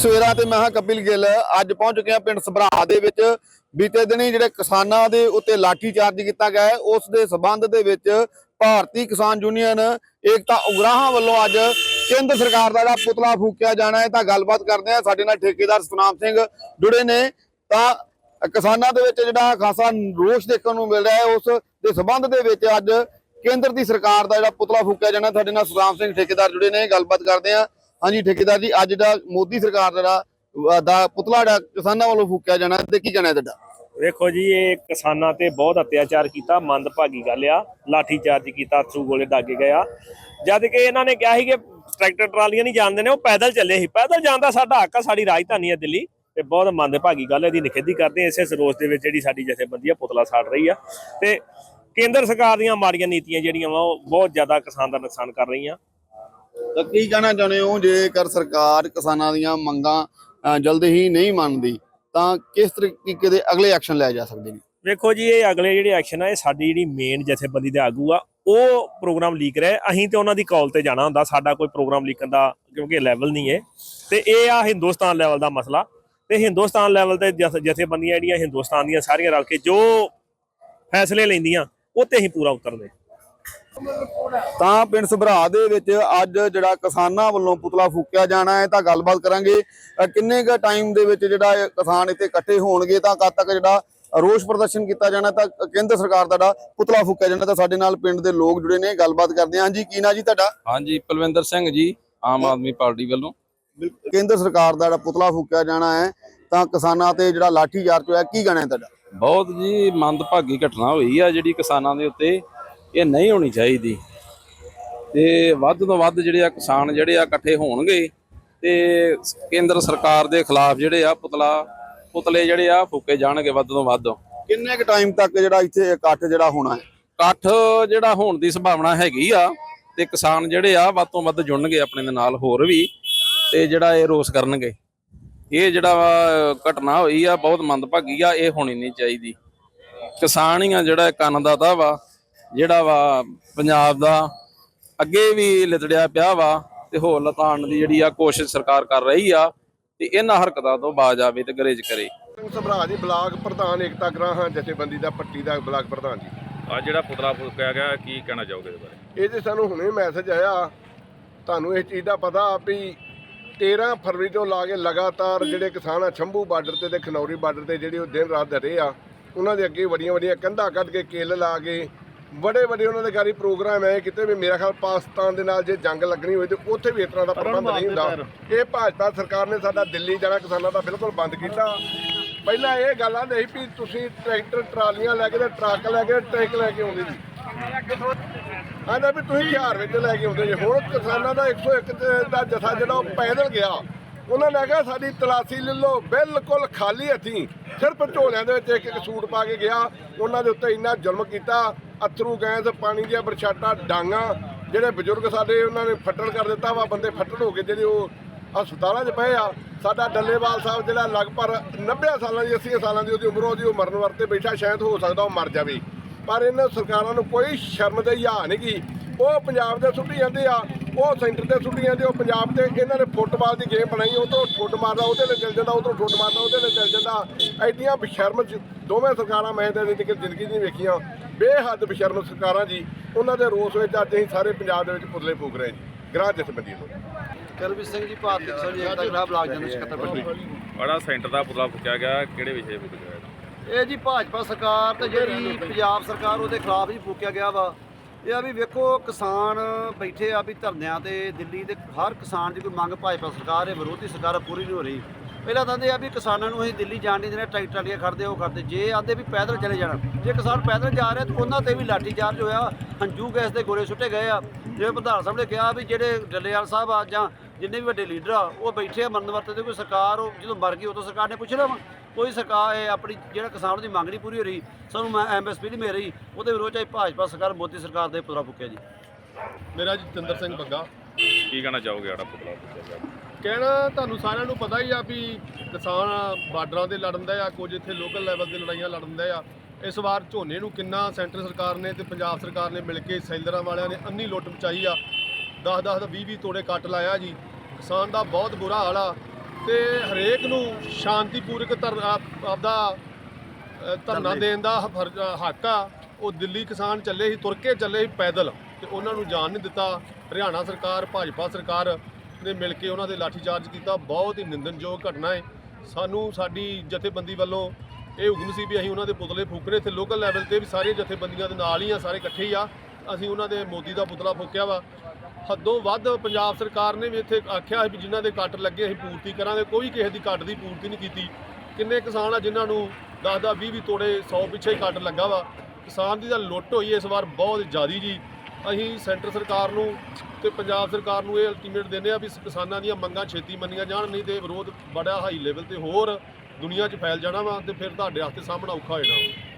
ਸਵੇਰਾ ਤੇ ਮੈਂ ਹਾਂ ਕਪਿਲ ਗਿੱਲ, ਅੱਜ ਪਹੁੰਚ ਚੁੱਕੇ ਹਾਂ ਪਿੰਡ ਸਭਰਾ ਦੇ ਵਿੱਚ। ਬੀਤੇ ਦਿਨੀ ਜਿਹੜੇ ਕਿਸਾਨਾਂ ਦੇ ਉੱਤੇ ਲਾਠੀ ਚਾਰਜ ਕੀਤਾ ਗਿਆ ਹੈ, ਉਸ ਦੇ ਸਬੰਧ ਦੇ ਵਿੱਚ ਭਾਰਤੀ ਕਿਸਾਨ ਯੂਨੀਅਨ ਏਕਤਾ ਉਗਰਾਹਾਂ ਵੱਲੋਂ ਅੱਜ ਕੇਂਦਰ ਸਰਕਾਰ ਦਾ ਜਿਹੜਾ ਪੁਤਲਾ ਫੂਕਿਆ ਜਾਣਾ ਹੈ ਤਾਂ ਗੱਲਬਾਤ ਕਰਦੇ ਹਾਂ। ਸਾਡੇ ਨਾਲ ਠੇਕੇਦਾਰ ਸੁਨਾਮ ਸਿੰਘ ਜੁੜੇ ਨੇ। ਤਾਂ ਕਿਸਾਨਾਂ ਦੇ ਵਿੱਚ ਜਿਹੜਾ ਖਾਸਾ ਰੋਸ਼ ਦੇਖਣ ਨੂੰ ਮਿਲ ਰਿਹਾ ਹੈ, ਉਸ ਦੇ ਸਬੰਧ ਦੇ ਵਿੱਚ ਅੱਜ ਕੇਂਦਰ ਦੀ ਸਰਕਾਰ ਦਾ ਜਿਹੜਾ ਪੁਤਲਾ ਫੂਕਿਆ ਜਾਣਾ ਸਾਡੇ ਨਾਲ ਸੁਨਾਮ ਸਿੰਘ ਠੇਕੇਦਾਰ ਜੁੜੇ ਨੇ, ਗੱਲਬਾਤ ਕਰਦੇ ਹਾਂ। ਹਾਂਜੀ ਠੇਕੇਦਾਰ ਜੀ ਅੱਜ ਦਾ ਮੋਦੀ ਸਰਕਾਰ ਜਿਹੜਾ, ਦਾ ਪੁਤਲਾ ਜਿਹੜਾ ਕਿਸਾਨਾਂ ਵੱਲੋਂ ਫੂਕਿਆ ਜਾਣਾ ਤੇ ਕੀ ਜਾਣਾ ਤੁਹਾਡਾ? ਵੇਖੋ ਜੀ ਇਹ ਕਿਸਾਨਾਂ ਤੇ ਬਹੁਤ ਅਤਿਆਚਾਰ ਕੀਤਾ ਮੰਦਭਾਗੀ ਗੱਲ ਆ ਲਾਠੀ ਚਾਰਜ ਕੀਤਾ ਅਥਰੂ ਗੋਲੇ ਦਾਗੇ ਗਿਆ ਜਦ ਕਿ ਇਹਨਾਂ ਨੇ ਕਿਹਾ ਸੀ ਕਿ ਟਰੈਕਟਰ ਟਰਾਲੀਆਂ ਨਹੀਂ ਜਾਣਦੇ ਨੇ ਉਹ ਪੈਦਲ ਚੱਲੇ ਸੀ। ਪੈਦਲ ਜਾਣ ਦਾ ਸਾਡਾ ਹੱਕ ਆ ਸਾਡੀ ਰਾਜਧਾਨੀ ਆ ਦਿੱਲੀ ਤੇ ਬਹੁਤ ਮੰਦਭਾਗੀ ਗੱਲ ਇਹਦੀ ਨਿਖੇਧੀ ਕਰਦੇ ਇਸੇ ਸਰੋਸ ਦੇ ਵਿੱਚ ਜਿਹੜੀ ਸਾਡੀ ਜਥੇਬੰਦੀ ਆ ਪੁਤਲਾ ਸਾੜ ਰਹੀ ਆ। ਤੇ ਕੇਂਦਰ ਸਰਕਾਰ ਦੀਆਂ ਮਾੜੀਆਂ ਨੀਤੀਆਂ ਜਿਹੜੀਆਂ ਵਾ ਉਹ ਬਹੁਤ ਜ਼ਿਆਦਾ ਕਿਸਾਨ ਦਾ ਨੁਕਸਾਨ ਕਰ ਰਹੀਆਂ। ਕੀ ਕਹਿਣਾ ਚਾਹੁੰਦੇ ਹੋ? ਜੇਕਰ ਸਰਕਾਰ ਕਿਸਾਨਾਂ ਦੀਆਂ ਮੰਗਾਂ ਜਲਦ ਹੀ ਨਹੀਂ ਮੰਨਦੀ, ਤਾਂ ਕਿਸ ਤਰੀਕੇ ਦੇ ਅਗਲੇ ਐਕਸ਼ਨ ਲਏ ਜਾ ਸਕਦੇ ਨੇ? ਵੇਖੋ ਜੀ, ਇਹ ਅਗਲੇ ਜਿਹੜੇ ਐਕਸ਼ਨ ਆ, ਇਹ ਸਾਡੀ ਜਿਹੜੀ ਮੇਨ ਜਥੇਬੰਦੀ ਦੇ ਆਗੂ ਆ, ਉਹ ਪ੍ਰੋਗਰਾਮ ਲੀਕ ਰਿਹਾ ਅਸੀਂ ਤੇ ਉਹਨਾਂ ਦੀ ਕਾਲ ਤੇ ਜਾਣਾ ਹੁੰਦਾ, ਸਾਡਾ ਕੋਈ ਪ੍ਰੋਗਰਾਮ ਲੀਕਣ ਦਾ ਕਿਉਂਕਿ ਲੈਵਲ ਨਹੀਂ ਹੈ। ਤੇ ਇਹ ਆ ਹਿੰਦੁਸਤਾਨ ਲੈਵਲ ਦਾ ਮਸਲਾ। ਤੇ ਹਿੰਦੁਸਤਾਨ ਲੈਵਲ ਤੇ ਜਥੇਬੰਦੀਆਂ ਜਿਹੜੀਆਂ ਹਿੰਦੁਸਤਾਨ ਦੀਆਂ ਸਾਰੀਆਂ ਰਲ ਕੇ ਜੋ ਫੈਸਲੇ ਲੈਂਦੀਆਂ, ਉਹ ਤੇ ਅਸੀਂ ਪੂਰਾ ਉਤਰਦੇ ਤਾਂ ਪਿੰਡ ਸਭਰਾ ਦੇ ਵਿੱਚ ਅੱਜ ਜਿਹੜਾ ਕਿਸਾਨਾਂ ਵੱਲੋਂ ਪੁਤਲਾ ਫੂਕਿਆ ਜਾਣਾ ਹੈ ਤਾਂ ਗੱਲਬਾਤ ਕਰਾਂਗੇ। ਕਿੰਨੇ ਕੁ ਟਾਈਮ ਦੇ ਵਿੱਚ ਜਿਹੜਾ ਕਿਸਾਨ ਇੱਥੇ ਇਕੱਠੇ ਹੋਣਗੇ ਤਾਂ ਕਦ ਤੱਕ ਜਿਹੜਾ ਰੋਸ ਪ੍ਰਦਰਸ਼ਨ ਕੀਤਾ ਜਾਣਾ ਤਾਂ ਕੇਂਦਰ ਸਰਕਾਰ ਦਾ ਜਿਹੜਾ ਪੁਤਲਾ ਫੂਕਿਆ ਜਾਣਾ ਤਾਂ ਸਾਡੇ ਨਾਲ ਪਿੰਡ ਦੇ ਲੋਕ ਜੁੜੇ ਨੇ ਗੱਲਬਾਤ ਕਰਦੇ ਹਾਂ। ਹਾਂਜੀ ਕੀ ਨਾਂ ਜੀ ਤੁਹਾਡਾ? ਹਾਂਜੀ ਪਲਵਿੰਦਰ ਸਿੰਘ ਜੀ ਆਮ ਆਦਮੀ ਪਾਰਟੀ ਵੱਲੋਂ। ਕੇਂਦਰ ਸਰਕਾਰ ਦਾ ਜਿਹੜਾ ਪੁਤਲਾ ਫੂਕਿਆ ਜਾਣਾ ਹੈ ਤਾਂ ਕਿਸਾਨਾਂ ਤੇ ਜਿਹੜਾ ਲਾਠੀ ਚਾਰਜ ਹੋਇਆ ਕੀ ਕਹਿਣਾ ਹੈ ਤੁਹਾਡਾ? ਬਹੁਤ ਜੀ ਮੰਦਭਾਗੀ ਘਟਨਾ ਹੋਈ ਆ ਜਿਹੜੀ ਕਿਸਾਨਾਂ ਦੇ ਉੱਤੇ ਇਹ ਨਹੀਂ ਹੋਣੀ ਚਾਹੀਦੀ। ਤੇ ਵੱਧ ਤੋਂ ਵੱਧ ਜਿਹੜੇ ਆ ਕਿਸਾਨ ਜਿਹੜੇ ਆ ਇਕੱਠੇ ਹੋਣਗੇ ਤੇ ਕੇਂਦਰ ਸਰਕਾਰ ਦੇ ਖਿਲਾਫ ਜਿਹੜੇ ਆ ਪੁਤਲਾ ਪੁਤਲੇ ਜਿਹੜੇ ਆ ਫੂਕੇ ਜਾਣਗੇ ਵੱਧ ਤੋਂ ਵੱਧ। ਕਿੰਨੇ ਕੁ ਟਾਈਮ ਤੱਕ ਜਿਹੜਾ ਇੱਥੇ ਇਕੱਠ ਜਿਹੜਾ ਹੋਣਾ ਹੈ? ਇਕੱਠ ਜਿਹੜਾ ਹੋਣ ਦੀ ਸੰਭਾਵਨਾ ਹੈਗੀ ਆ ਤੇ ਕਿਸਾਨ ਜਿਹੜੇ ਆ ਵੱਧ ਤੋਂ ਵੱਧ ਜੁੜਨਗੇ ਆਪਣੇ ਦੇ ਨਾਲ ਹੋਰ ਵੀ ਤੇ ਜਿਹੜਾ ਇਹ ਰੋਸ ਕਰਨਗੇ। ਇਹ ਜਿਹੜਾ ਘਟਨਾ ਹੋਈ ਆ ਬਹੁਤ ਮੰਦਭਾਗੀ ਆ ਇਹ ਹੋਣੀ ਨਹੀਂ ਚਾਹੀਦੀ। ਕਿਸਾਨ ਹੀ ਆ ਜਿਹੜਾ ਕੰਨ ਦਾ ਦਾ ਵਾ। ਜਿਹੜਾ ਵਾ ਪੰਜਾਬ ਦਾ ਅੱਗੇ ਵੀ ਲਿਤੜਿਆ ਪਿਆ ਵਾ ਤੇ ਹੋਰ ਲਤਾਣ ਦੀ ਜਿਹੜੀ ਆ ਕੋਸ਼ਿਸ਼ ਸਰਕਾਰ ਕਰ ਰਹੀ ਆ ਤੇ ਇਹਨਾਂ ਹਰਕਤਾਂ ਤੋਂ ਬਾਜ ਆਵੇ ਤੇ ਗਰੇਜ ਕਰੇ। ਸਿੰਘ ਸਭਰਾ ਜੀ ਬਲਾਕ ਪ੍ਰਧਾਨ ਏਕਤਾ ਗ੍ਰਾਹਾਂ ਜਥੇਬੰਦੀ ਦਾ ਪੱਟੀ ਦਾ ਬਲਾਕ ਪ੍ਰਧਾਨ ਜੀ। ਆ ਜਿਹੜਾ ਪੁਤਲਾ ਫੂਕਿਆ ਗਿਆ ਕੀ ਕਹਿਣਾ ਚਾਹੋਗੇ ਇਹਦੇ ਬਾਰੇ? ਇਹ ਜੇ ਸਾਨੂੰ ਹੁਣੇ ਮੈਸੇਜ ਆਇਆ। ਤੁਹਾਨੂੰ ਇਸ ਚੀਜ਼ ਦਾ ਪਤਾ ਵੀ 13 ਫਰਵਰੀ ਤੋਂ ਲਾ ਕੇ ਲਗਾਤਾਰ ਜਿਹੜੇ ਕਿਸਾਨ ਆ ਸ਼ੰਭੂ ਬਾਰਡਰ ਤੇ ਤੇ ਖਨੌਰੀ ਬਾਰਡਰ ਤੇ ਜਿਹੜੇ ਉਹ ਦਿਨ ਰਾਤ ਡਰੇ ਆ ਉਹਨਾਂ ਦੇ ਅੱਗੇ ਵੱਡੀਆਂ ਵੱਡੀਆਂ ਕੰਧਾਂ ਕੱਢ ਕੇ ਕਿੱਲ ਲਾ ਕੇ ਬੜੇ ਵੱਡੇ ਉਹਨਾਂ ਦੇ ਗਾਰੀ ਪ੍ਰੋਗਰਾਮ ਐ ਕਿਤੇ ਵੀ ਮੇਰਾ ਖਿਆਲ ਪਾਕਿਸਤਾਨ ਦੇ ਨਾਲ ਜੇ ਜੰਗ ਲੱਗਣੀ ਹੋਵੇ ਤੇ ਉੱਥੇ ਵੀ ਇਸ ਤਰ੍ਹਾਂ ਦਾ ਪ੍ਰਬੰਧ ਨਹੀਂ ਹੁੰਦਾ। ਇਹ ਭਾਜਪਾ ਸਰਕਾਰ ਨੇ ਸਾਡਾ ਦਿੱਲੀ ਜਾਣਾ ਕਿਸਾਨਾਂ ਦਾ ਬਿਲਕੁਲ ਬੰਦ ਕੀਤਾ। ਪਹਿਲਾਂ ਇਹ ਗੱਲ ਆ ਨਹੀਂ ਵੀ ਤੁਸੀਂ ਟਰੈਕਟਰ ਟਰਾਲੀਆਂ ਲੈ ਕੇ ਤੇ ਟਰੱਕ ਲੈ ਕੇ ਟੈਂਕ ਲੈ ਕੇ ਆਉਂਦੇ ਸੀ ਆਂਦਾ ਵੀ ਤੁਸੀਂ ਹਥਿਆਰ ਵਿੱਚ ਲੈ ਕੇ ਆਉਂਦੇ ਜੇ। ਹੁਣ ਕਿਸਾਨਾਂ ਦਾ 101 ਤੇ ਦਾ ਜਥਾ ਜਿਹੜਾ ਉਹ ਪੈਦਲ ਗਿਆ। ਉਹਨਾਂ ਨੇ ਕਿਹਾ ਸਾਡੀ ਤਲਾਸੀ ਲੈ ਲਓ ਬਿਲਕੁਲ ਖਾਲੀ ਹੱਥੀਂ। ਸਿਰਫ ਝੋਲਿਆਂ ਦੇ ਵਿੱਚ ਇੱਕ ਇੱਕ ਸੂਟ ਪਾ ਕੇ ਗਿਆ। ਉਹਨਾਂ ਦੇ ਉੱਤੇ ਇੰਨਾ ਜ਼ੁਲਮ ਕੀਤਾ। ਅਥਰੂ ਗੈਸ, ਪਾਣੀ ਦੀਆਂ ਬਰਛਾਟਾਂ, ਡਾਂਗਾ, ਜਿਹੜੇ ਬਜ਼ੁਰਗ ਸਾਡੇ ਉਹਨਾਂ ਨੇ ਫੱਟੜ ਕਰ ਦਿੱਤਾ ਵਾ, ਬੰਦੇ ਫੱਟੜ ਹੋ ਕੇ ਜਿਹੜੇ ਉਹ ਹਸਪਤਾਲਾਂ 'ਚ ਪਏ ਆ। ਸਾਡਾ ਡੱਲੇਵਾਲ ਸਾਹਿਬ ਜਿਹੜਾ ਲਗਭਗ 90 ਸਾਲਾਂ ਦੀ 80 ਸਾਲਾਂ ਦੀ ਉਹਦੀ ਉਮਰ ਉਹਦੀ ਉਹ ਮਰਨ ਵਰਤੇ ਬੈਠਾ, ਸ਼ਾਇਦ ਹੋ ਸਕਦਾ ਉਹ ਮਰ ਜਾਵੇ। ਪਰ ਇਹਨਾਂ ਸਰਕਾਰਾਂ ਨੂੰ ਕੋਈ ਸ਼ਰਮ ਤੇ ਹਿਆ ਨਹੀਂ ਗੀ। ਉਹ ਪੰਜਾਬ ਦੇ ਸੁੱਟੀ ਜਾਂਦੇ ਆ, ਉਹ ਸੈਂਟਰ ਤੇ ਸੁੱਟੀ ਜਾਂਦੇ, ਉਹ ਪੰਜਾਬ ਤੇ ਇਹਨਾਂ ਨੇ ਫੁੱਟਬਾਲ ਦੀ ਗੇਮ ਬਣਾਈ, ਉਹ ਤੋਂ ਠੁੱਡ ਮਾਰਦਾ, ਉਹਦੇ ਨਾਲ ਚੱਲ ਜਾਂਦਾ ਉਹ ਤੋਂ ਠੁੱਡ ਮਾਰਦਾ, ਉਹਦੇ ਨਾਲ ਚੱਲ ਜਾਂਦਾ। ਐਡੀਆਂ ਬਸ਼ਰਮ ਜ- ਦੋਵੇਂ ਸਰਕਾਰਾਂ ਮੈਂ ਤਾਂ ਜ਼ਿੰਦਗੀ ਜ਼ਿੰਦਗੀ ਨਹੀਂ ਵੇਖੀਆਂ। ਬੇਹੱਦ ਬਸ਼ਰਮ ਸਰਕਾਰਾਂ ਜੀ ਉਹਨਾਂ ਦੇ ਰੋਸ ਵਿੱਚ ਅੱਜ ਅਸੀਂ ਸਾਰੇ ਪੰਜਾਬ ਦੇ ਵਿੱਚ ਪੁਤਲੇ ਫੂਕ ਰਹੇ ਜੀ। ਗ੍ਰਾਹ ਜਥੇਬੰਦੀ ਨੂੰ। ਕਰਮਜੀਤ ਸਿੰਘ ਜੀ ਭਾਰਤੀ ਕਿਸਾਨ ਏਕਤਾ ਗ੍ਰਾਹ ਬਲਾਕ ਜਨਰਲ ਸਕੱਤਰ ਪੱਟੀ ਬੜਾ ਸੈਂਟਰ ਦਾ ਪੁਤਲਾ ਫੂਕਿਆ ਗਿਆ ਕਿਹੜੇ ਵਿਸ਼ੇ ਗਿਆ? ਇਹ ਜੀ ਭਾਜਪਾ ਸਰਕਾਰ ਤੇ ਜਿਹੜੀ ਪੰਜਾਬ ਸਰਕਾਰ ਉਹਦੇ ਖਿਲਾਫ ਹੀ ਫੂਕਿਆ ਗਿਆ ਵਾ। ਇਹ ਆ ਵੀ ਵੇਖੋ ਕਿਸਾਨ ਬੈਠੇ ਆ ਵੀ ਧਰਨਿਆਂ ਤੇ ਦਿੱਲੀ ਦੇ ਹਰ ਕਿਸਾਨ ਦੀ ਕੋਈ ਮੰਗ ਭਾਜਪਾ ਸਰਕਾਰ ਹੈ ਵਿਰੋਧੀ ਸਰਕਾਰ ਪੂਰੀ ਨਹੀਂ ਹੋ ਰਹੀ। ਪਹਿਲਾਂ ਤਾਂ ਇਹ ਆ ਵੀ ਕਿਸਾਨਾਂ ਨੂੰ ਅਸੀਂ ਦਿੱਲੀ ਜਾਣ ਨਹੀਂ ਦੇਣਾ ਟਰੈਕਟਰ ਟਰਾਲੀਆਂ ਖੜਦੇ ਉਹ ਕਰਦੇ ਜੇ ਆਂਦੇ ਵੀ ਪੈਦਲ ਚਲੇ ਜਾਣਾ ਜੇ ਕਿਸਾਨ ਪੈਦਲ ਜਾ ਰਹੇ ਤਾਂ ਉਹਨਾਂ ਤੇ ਵੀ ਲਾਠੀ ਚਾਰਜ ਹੋਇਆ ਹੰਝੂ ਗੈਸ ਦੇ ਗੋਲੇ ਸੁੱਟੇ ਗਏ ਆ। ਜਿਵੇਂ ਪ੍ਰਧਾਨ ਸਾਹਿਬ ਨੇ ਕਿਹਾ ਵੀ ਜਿਹੜੇ ਡੱਲੇਵਾਲ ਸਾਹਿਬ ਆ ਜਾਂ ਜਿੰਨੇ ਵੀ ਵੱਡੇ ਲੀਡਰ ਆ ਉਹ ਬੈਠੇ ਆ ਮਰਨ ਵਰਤੇ ਤੇ ਕੋਈ ਸਰਕਾਰ ਉਹ ਜਦੋਂ ਮਰ ਗਈ ਉਦੋਂ ਸਰਕਾਰ ਨੇ ਪੁੱਛਣਾ ਵਾ। ਕੋਈ ਸਰਕਾਰ ਇਹ ਆਪਣੀ ਜਿਹੜਾ ਕਿਸਾਨ ਦੀ ਮੰਗ ਨਹੀਂ ਪੂਰੀ ਹੋ ਰਹੀ ਸਾਨੂੰ ਮੈਂ ਐਮਐਸਪੀ ਨਹੀਂ ਮਿਲ ਰਹੀ ਉਹਦੇ ਵਿਰੋਧ ਚ ਭਾਜਪਾ ਸਰਕਾਰ ਮੋਦੀ ਸਰਕਾਰ ਦੇ ਪੁਤਲਾ ਫੁੱਕਿਆ ਜੀ। ਮੇਰਾ ਜਤਿੰਦਰ ਸਿੰਘ ਬੱਗਾ। ਕੀ ਕਹਿਣਾ ਚਾਹੋਗੇ ਜਿਹੜਾ ਪੁਤਲਾ ਫੂਕਿਆ ਕਹਿਣਾ ਤੁਹਾਨੂੰ ਸਾਰਿਆਂ ਨੂੰ ਪਤਾ ਹੀ ਆ ਵੀ ਕਿਸਾਨ ਬਾਰਡਰਾਂ ਦੇ ਲੜਨ ਦਾ ਆ ਕੁਝ ਇੱਥੇ ਲੋਕਲ ਲੈਵਲ ਤੇ ਲੜਾਈਆਂ ਲੜਨ ਦਾ ਆ। ਇਸ ਵਾਰ ਝੋਨੇ ਨੂੰ ਕਿੰਨਾ ਸੈਂਟਰ ਸਰਕਾਰ ਨੇ ਤੇ ਪੰਜਾਬ ਸਰਕਾਰ ਨੇ ਮਿਲ ਕੇ ਸੈਲਰਾਂ ਵਾਲਿਆਂ ਨੇ ਅੰਨੀ ਲੁੱਟ ਮਚਾਈ ਆ। 10 10 20 20 ਤੋੜੇ ਕੱਟ ਲਾਇਆ ਜੀ। ਕਿਸਾਨ ਦਾ ਬਹੁਤ ਬੁਰਾ ਹਾਲ ਆ ਤੇ ਹਰੇਕ ਨੂੰ ਸ਼ਾਂਤੀਪੂਰਕ ਆਪਦਾ ਧਰਨਾ ਦੇਣ ਦਾ ਹੱਕ ਆ। ਉਹ ਦਿੱਲੀ ਕਿਸਾਨ ਚੱਲੇ ਸੀ ਤੁਰ ਕੇ ਚੱਲੇ ਸੀ ਪੈਦਲ ਤੇ ਉਹਨਾਂ ਨੂੰ ਜਾਣ ਨਹੀਂ ਦਿੱਤਾ। ਹਰਿਆਣਾ ਸਰਕਾਰ ਭਾਜਪਾ ਸਰਕਾਰ ਨੇ ਮਿਲ ਕੇ ਉਹਨਾਂ ਦੇ ਲਾਠੀਚਾਰਜ ਕੀਤਾ। ਬਹੁਤ ਹੀ ਨਿੰਦਣਯੋਗ ਘਟਨਾ ਹੈ। ਸਾਨੂੰ ਸਾਡੀ ਜਥੇਬੰਦੀ ਵੱਲੋਂ ਇਹ ਹੁਕਮ ਸੀ ਵੀ ਅਸੀਂ ਉਹਨਾਂ ਦੇ ਪੁਤਲੇ ਫੂਕਣੇ। ਇੱਥੇ ਲੋਕਲ ਲੈਵਲ ਤੇ ਵੀ ਸਾਰੇ ਜਥੇਬੰਦੀਆਂ ਦੇ ਨਾਲ ਹੀ ਆ, ਸਾਰੇ ਇਕੱਠੇ ਹੀ ਆ। ਅਸੀਂ ਉਹਨਾਂ ਦੇ ਮੋਦੀ ਦਾ ਪੁਤਲਾ ਫੂਕਿਆ ਵਾ। ਹੱਦੋਂ ਵੱਧ ਪੰਜਾਬ ਸਰਕਾਰ ਨੇ ਵੀ ਇੱਥੇ ਆਖਿਆ ਵੀ ਜਿਨ੍ਹਾਂ ਦੇ ਕੱਟ ਲੱਗੇ ਅਸੀਂ ਪੂਰਤੀ ਕਰਾਂਗੇ। ਕੋਈ ਕਿਸੇ ਦੀ ਕੱਟ ਦੀ ਪੂਰਤੀ ਨਹੀਂ ਕੀਤੀ। ਕਿੰਨੇ ਕਿਸਾਨ ਆ ਜਿਨ੍ਹਾਂ ਨੂੰ 10 ਦਾ 20 20 ਤੋੜੇ 100 ਪਿੱਛੇ ਕੱਟ ਲੱਗਾ ਵਾ। ਕਿਸਾਨ ਦੀ ਤਾਂ ਲੁੱਟ ਹੋਈ ਇਸ ਵਾਰ ਬਹੁਤ ਜ਼ਿਆਦੀ ਜੀ। ਅਸੀਂ ਸੈਂਟਰ ਸਰਕਾਰ ਨੂੰ ਤੇ ਪੰਜਾਬ ਸਰਕਾਰ ਨੂੰ ਇਹ ਅਲਟੀਮੇਟ ਦਿੰਦੇ ਆ ਵੀ ਕਿਸਾਨਾਂ ਦੀਆਂ ਮੰਗਾਂ ਛੇਤੀ ਮੰਨੀਆਂ ਜਾਣ, ਨਹੀਂ ਤੇ ਵਿਰੋਧ ਬੜਾ ਹਾਈ ਲੈਵਲ ਤੇ ਹੋਰ ਦੁਨੀਆ 'ਚ ਫੈਲ ਜਾਣਾ ਵਾ ਤੇ ਫਿਰ ਤੁਹਾਡੇ ਵਾਸਤੇ ਸਾਹਮਣਾ ਔਖਾ ਹੋ ਜਾਣਾ ਵਾ।